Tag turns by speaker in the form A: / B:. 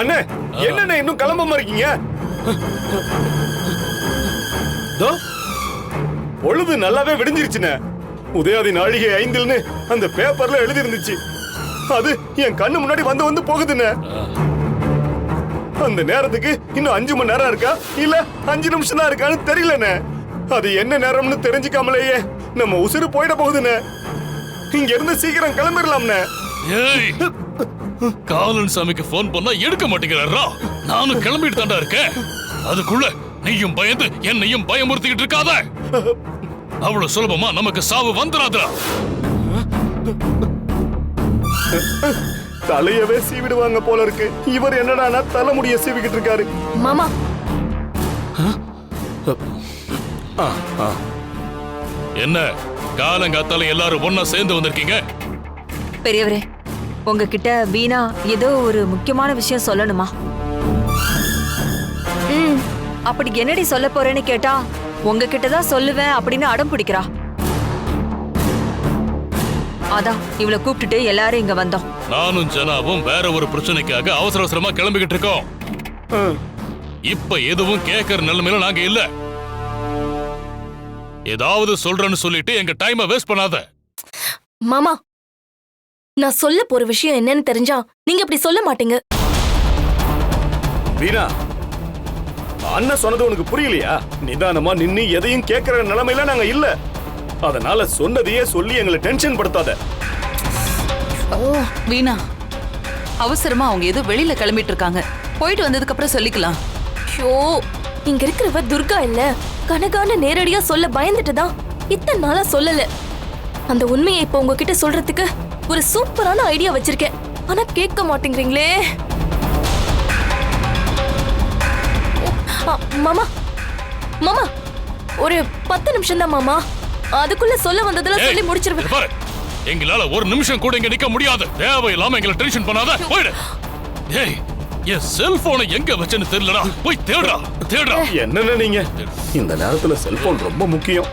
A: அண்ணே என்னண்ணே இன்னும் கிளம்பாம இருக்கீங்க? தோ, பொழுது நல்லாவே விடிஞ்சிருச்சுண்ணே. உதயாதி நாழிகை ஐந்தில்னு அந்த பேப்பர்ல எழுதி இருந்துச்சு அது என் கண்ணு முன்னாடி வந்து வந்து போகுதுண்ணே. அந்த நேரத்துக்கு இன்னும் அஞ்சு மணி நேரம் இருக்கா? இல்ல அஞ்சு நிமிஷம் தான் இருக்கான்னு தெரியலண்ணே. அது என்ன நேரம்னு தெரிஞ்சுக்காமலேயே நம்ம உசுறு போயிட போகுதுண்ணே. இங்க இருந்து சீக்கிரம் கிளம்பிடலாம்ண்ணே.
B: ஏய் காலன் சாமிக்கு ஃபோன் பண்ணா எடுக்க மாட்டேங்கிறாரா. நானும் கிளம்பிட்டு தாண்டா இருக்கேன். அதுக்குள்ள நீயும் பயந்து என்னையும் பயமுறுத்திக்கிட்டு இருக்காத. அவ்வளவு சுலபமா நமக்கு சாவு வந்துடாதா
A: தலையவே சீவிடுவாங்க போல இருக்கு. இவர் என்னடானா தலைமுடிய சீவிக்கிட்டு இருக்காரு.
C: மாமா.
B: என்ன காலங்காத்தால எல்லாரும் ஒன்னா சேர்ந்து வந்திருக்கீங்க?
C: பெரியவரே உங்ககிட்ட வீணா ஏதோ ஒரு முக்கியமான விஷயம் சொல்லணுமா? ம் அப்படி என்னடி சொல்ல போறேன்னு கேட்டா உங்ககிட்ட தான் சொல்லுவேன் அப்படின்னு அடம் பிடிக்கிறா. அதான் இவளை கூப்பிட்டுட்டு எல்லாரும் இங்க வந்தோம்.
B: நானும் ஜனாவும் வேற ஒரு பிரச்சனைக்காக அவசர அவசரமா கிளம்பிக்கிட்டு இருக்கோம்.
A: ம்.
B: இப்ப எதுவும் கேட்கற நிலைமையில நாங்க இல்ல. ஏதாவது சொல்றேன்னு சொல்லிட்டு எங்க டைமை வேஸ்ட் பண்ணாத.
D: மாமா நான் சொல்ல போற விஷயம் என்னன்னு தெரிஞ்சா நீங்க இப்படி சொல்ல மாட்டீங்க.
A: வீணா அண்ணன் சொன்னது உனக்கு புரியலையா? நிதானமா நின்னு எதையும் கேட்கிற நிலைமையில நாங்க இல்ல. அதனால சொன்னதையே சொல்லி எங்களை டென்ஷன் படுத்தாத.
E: வீணா அவசரமா அவங்க ஏதோ வெளியில கிளம்பிட்டு இருக்காங்க. போயிட்டு வந்ததுக்கு அப்புறம் சொல்லிக்கலாம்.
D: ஷோ இங்க இருக்கிறவ துர்கா இல்ல. கனகான நேரடியா சொல்ல பயந்துட்டு தான் இத்தனை நாளா சொல்லல. அந்த உண்மையை இப்ப உங்ககிட்ட சொல்றதுக்கு ஒரு சூப்பரான ஐடியா வச்சிருக்கேன். ஆனா கேட்க மாட்டேங்கிறீங்களே. ஆ, மாமா. மாமா ஒரு பத்து நிமிஷம் தான் மாமா. அதுக்குள்ள சொல்ல வந்ததெல்லாம் சொல்லி முடிச்சிருவேன்.
B: எங்களால ஒரு நிமிஷம் கூட இங்க நிக்க முடியாது. தேவையில்லாம எங்களை டென்ஷன் பண்ணாத. போயிடு. ஏய் என் செல்போனை எங்க வச்சேன்னு தெரியலடா. போய் தேடுறா தேடுறா
A: என்னென்ன நீங்க? இந்த நேரத்துல செல்போன் ரொம்ப முக்கியம்.